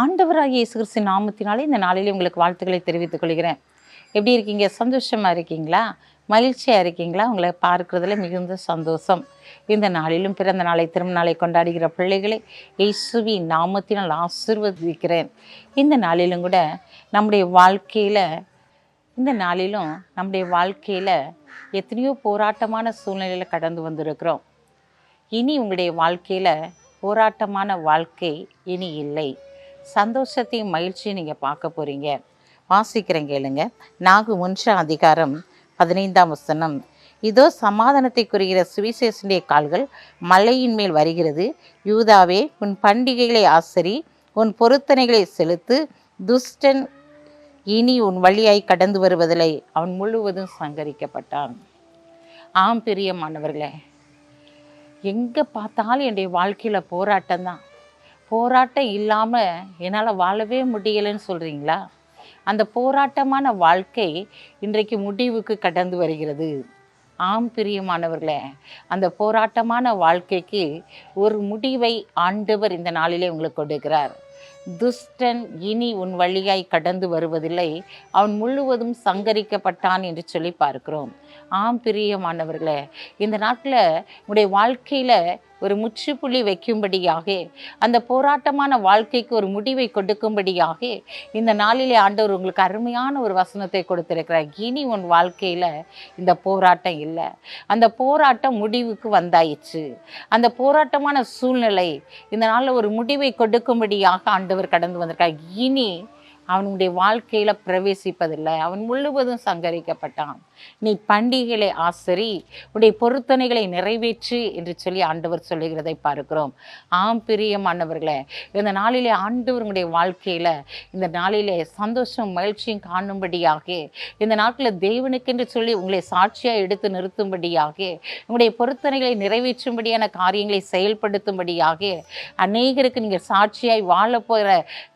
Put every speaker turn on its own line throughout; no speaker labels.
ஆண்டவராகிய இயேசு கிறிஸ்து நாமத்தினாலே இந்த நாளிலே உங்களுக்கு வாழ்த்துக்களை தெரிவித்துக் கொள்கிறேன். எப்படி இருக்கீங்க? சந்தோஷமாக இருக்கீங்களா? மகிழ்ச்சியாக இருக்கீங்களா? உங்களை பார்க்குறதுல மிகுந்த சந்தோஷம். இந்த நாளிலும் பிறந்த நாளை திருமண நாளை கொண்டாடுகிற பிள்ளைகளை இயேசுவி நாமத்தினால் ஆசிர்வதிக்கிறேன். இந்த நாளிலும் கூட நம்முடைய வாழ்க்கையில் இந்த நாளிலும் நம்முடைய வாழ்க்கையில் எத்தனையோ போராட்டமான சூழ்நிலையில் கடந்து வந்திருக்கிறோம். இனி உங்களுடைய வாழ்க்கையில் போராட்டமான வாழ்க்கை இனி இல்லை. சந்தோஷத்தையும் மகிழ்ச்சியும் நீங்கள் பார்க்க போகிறீங்க வாசிக்கிறேன் கேளுங்க. நாகு முன்ஷா அதிகாரம் பதினைந்தாம் வசனம். இதோ சமாதானத்தை குறிகிற சுவிசேஷனுடைய கால்கள் மலையின் மேல் வருகிறது. யூதாவே உன் பண்டிகைகளை ஆசரி உன் பொருத்தனைகளை செலுத்து துஷ்டன் இனி உன் வழியாய் கடந்து வருவதில்லை. அவன் முழுவதும் சங்கரிக்கப்பட்டான். ஆம் பிரியமானவர்களே. எங்கே பார்த்தாலும் என்னுடைய வாழ்க்கையில் போராட்டம் தான். போராட்டம் இல்லாமல் என்னால் வாழவே முடியலைன்னு சொல்கிறீங்களா அந்த போராட்டமான வாழ்க்கை இன்றைக்கு முடிவுக்கு கடந்து வருகிறது. ஆம் பிரியமானவர்களே அந்த போராட்டமான வாழ்க்கைக்கு ஒரு முடிவை ஆண்டவர் இந்த நாளிலே உங்களுக்கு கொடுக்கிறார். துஷ்டன் இனி உன் வழியாய் கடந்து வருவதில்லை. அவன் முழுவதும் சங்கரிக்கப்பட்டான் என்று சொல்லி பார்க்கிறோம். ஆம் பிரியமானவர்களே இந்த நாட்டில் உடைய வாழ்க்கையில் ஒரு முற்றுப்புள்ளி வைக்கும்படியாக அந்த போராட்டமான வாழ்க்கைக்கு ஒரு முடிவை கொடுக்கும்படியாக இந்த நாளிலே ஆண்டவர் உங்களுக்கு அருமையான ஒரு வசனத்தை கொடுத்திருக்கிறார். இனி உன் வாழ்க்கையில் இந்த போராட்டம் இல்லை. அந்த போராட்டம் முடிவுக்கு வந்தாயிற்று. அந்த போராட்டமான சூழ்நிலை இந்த நாளில் ஒரு முடிவை கொடுக்கும்படியாக ஆண்டவர் கடந்து வந்திருக்கார் இனி அவனுடைய வாழ்க்கையில் பிரவேசிப்பதில்லை. அவன் முழுவதும் சங்கரிக்கப்பட்டான். நீ பண்டிகைகளை ஆசரி உடைய பொருத்தனைகளை நிறைவேற்று என்று சொல்லி ஆண்டவர் சொல்லுகிறதை பார்க்கிறோம். ஆம் பிரியமானவர்களே இந்த நாளிலே ஆண்டவருடைய வாழ்க்கையில் இந்த நாளிலே சந்தோஷம் மகிழ்ச்சியும் காணும்படியாக இந்த நாட்டில் தேவனுக்கென்று சொல்லி உங்களை சாட்சியாக எடுத்து நிறுத்தும்படியாக உங்களுடைய பொருத்தனைகளை நிறைவேற்றும்படியான காரியங்களை செயல்படுத்தும்படியாக அநேகருக்கு நீங்கள் சாட்சியாய் வாழப்போகிற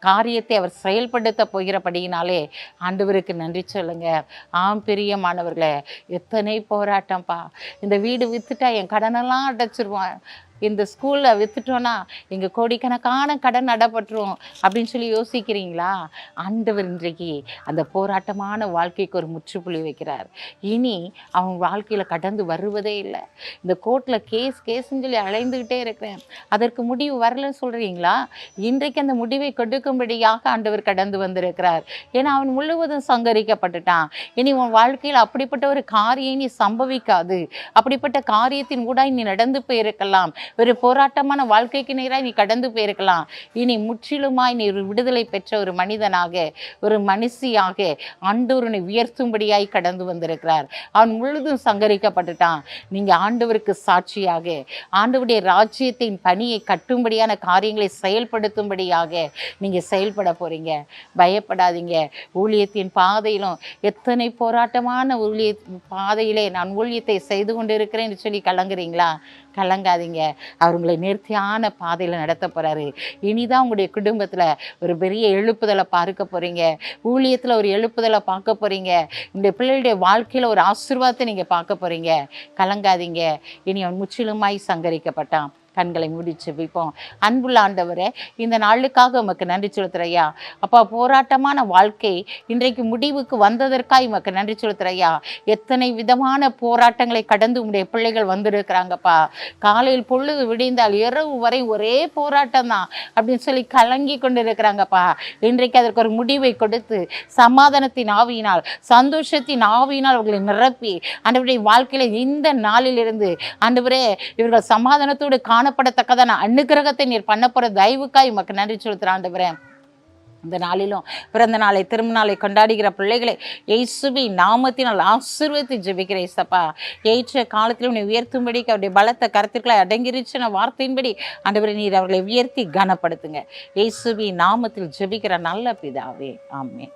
காரியத்தை அவர் செயல்படுத்த போகிறபடியினாலே ஆண்டவருக்கு நன்றி சொல்லுங்க. ஆம் பிரியமானவர்களே எத்தனை போராட்டம்ப்பா. இந்த வீடு வித்துட்டா என் கடனெல்லாம் அடைச்சிருவான். இந்த ஸ்கூலில் விற்றுட்டோன்னா எங்கள் கோடிக்கணக்கான கடன் அடப்பட்டுரும் அப்படின்னு சொல்லி யோசிக்கிறீங்களா? ஆண்டவர் இன்றைக்கு அந்த போராட்டமான வாழ்க்கைக்கு ஒரு முற்றுப்புள்ளி வைக்கிறார். இனி அவன் வாழ்க்கையில் கடந்து வருவதே இல்லை. இந்த கோர்ட்டில் கேஸ் கேஸ்ன்னு சொல்லி அலைந்துக்கிட்டே இருக்கிறேன். அதற்கு முடிவு வரலன்னு சொல்கிறீங்களா இன்றைக்கு அந்த முடிவை கொடுக்கும்படியாக ஆண்டவர் கடந்து வந்திருக்கிறார். ஏன்னா அவன் முழுவதும் சங்கரிக்கப்பட்டுட்டான். இனி உன் வாழ்க்கையில் அப்படிப்பட்ட ஒரு காரியம் நீ சம்பவிக்காது. அப்படிப்பட்ட காரியத்தின் கூட நீ நடந்து போயிருக்கலாம். ஒரு போராட்டமான வாழ்க்கைக்கு நேராக நீ கடந்து போயிருக்கலாம். இனி முற்றிலுமாய் நீ ஒரு விடுதலை பெற்ற ஒரு மனிதனாக ஒரு மனுஷியாக ஆண்டவரனை உயர்த்தும்படியாய் கடந்து வந்திருக்கிறார். அவன் முழுதும் சங்கரிக்கப்பட்டுட்டான். நீங்கள் ஆண்டவருக்கு சாட்சியாக ஆண்டவருடைய ராஜ்யத்தின் பணியை கட்டும்படியான காரியங்களை செயல்படுத்தும்படியாக நீங்கள் செயல்பட போகிறீங்க பயப்படாதீங்க. ஊழியத்தின் பாதையிலும் எத்தனை போராட்டமான ஊழிய பாதையிலே நான் ஊழியத்தை செய்து கொண்டு இருக்கிறேன்னு சொல்லி கலங்குறீங்களா? கலங்காதீங்க. அவர் உங்களை நேர்த்தியான பாதையில் நடத்த போகிறாரு இனிதான் உங்களுடைய குடும்பத்தில் ஒரு பெரிய எழுப்புதலை பார்க்க போகிறீங்க ஊழியத்தில் ஒரு எழுப்புதலை பார்க்க போகிறீங்க இந்த பிள்ளைகளுடைய வாழ்க்கையில் ஒரு ஆசீர்வாதத்தை நீங்கள் பார்க்க போகிறீங்க கலங்காதீங்க. இனி அவன் முற்றிலுமாய் சங்கரிக்கப்பட்டான். கண்களை மூடி வைப்போம். அன்புள்ள ஆண்டவரே இந்த நாளுக்காக உமக்கு நன்றி செலுத்துறையா அப்பா போராட்டமான வாழ்க்கை இன்றைக்கு முடிவுக்கு வந்ததற்காக உமக்கு நன்றி செலுத்துறையா எத்தனை விதமான போராட்டங்களை கடந்து உங்களுடைய பிள்ளைகள் வந்திருக்கிறாங்கப்பா. காலையில் பொழுது விடிந்தால் இரவு வரை ஒரே போராட்டம் தான் அப்படின்னு சொல்லி கலங்கி கொண்டு இருக்கிறாங்கப்பா இன்றைக்கு அதற்கு ஒரு முடிவை கொடுத்து சமாதானத்தின் ஆவியினால் சந்தோஷத்தின் ஆவியினால் அவர்களை நிரப்பி அன்றைய வாழ்க்கையில் இந்த நாளிலிருந்து அன்றுவரே இவர்கள் சமாதானத்தோடு காணப்படத்தக்கதான அனுகிரகத்தை நீர் பண்ண போகிற தயவுக்காய் உமக்கு நன்றி செலுத்துகிறேன் ஆண்டவரே. இந்த நாளிலும் பிறந்த நாளை திருமணாலை நாளை கொண்டாடுகிற பிள்ளைகளை எய்சுவி நாமத்தினால் ஆசீர்வதித்து ஜெபிக்கிற இசப்பா ஏற்ற காலத்தில் உன்னை உயர்த்தும்படிக்கு அவருடைய பலத்த கருத்துக்களை அடங்கிருச்சின வார்த்தையின்படி அன்றுவரை நீர் அவர்களை உயர்த்தி கனப்படுத்துங்க. எய்சுவி நாமத்தில் ஜெபிக்கிற நல்ல பிதாவே. ஆமே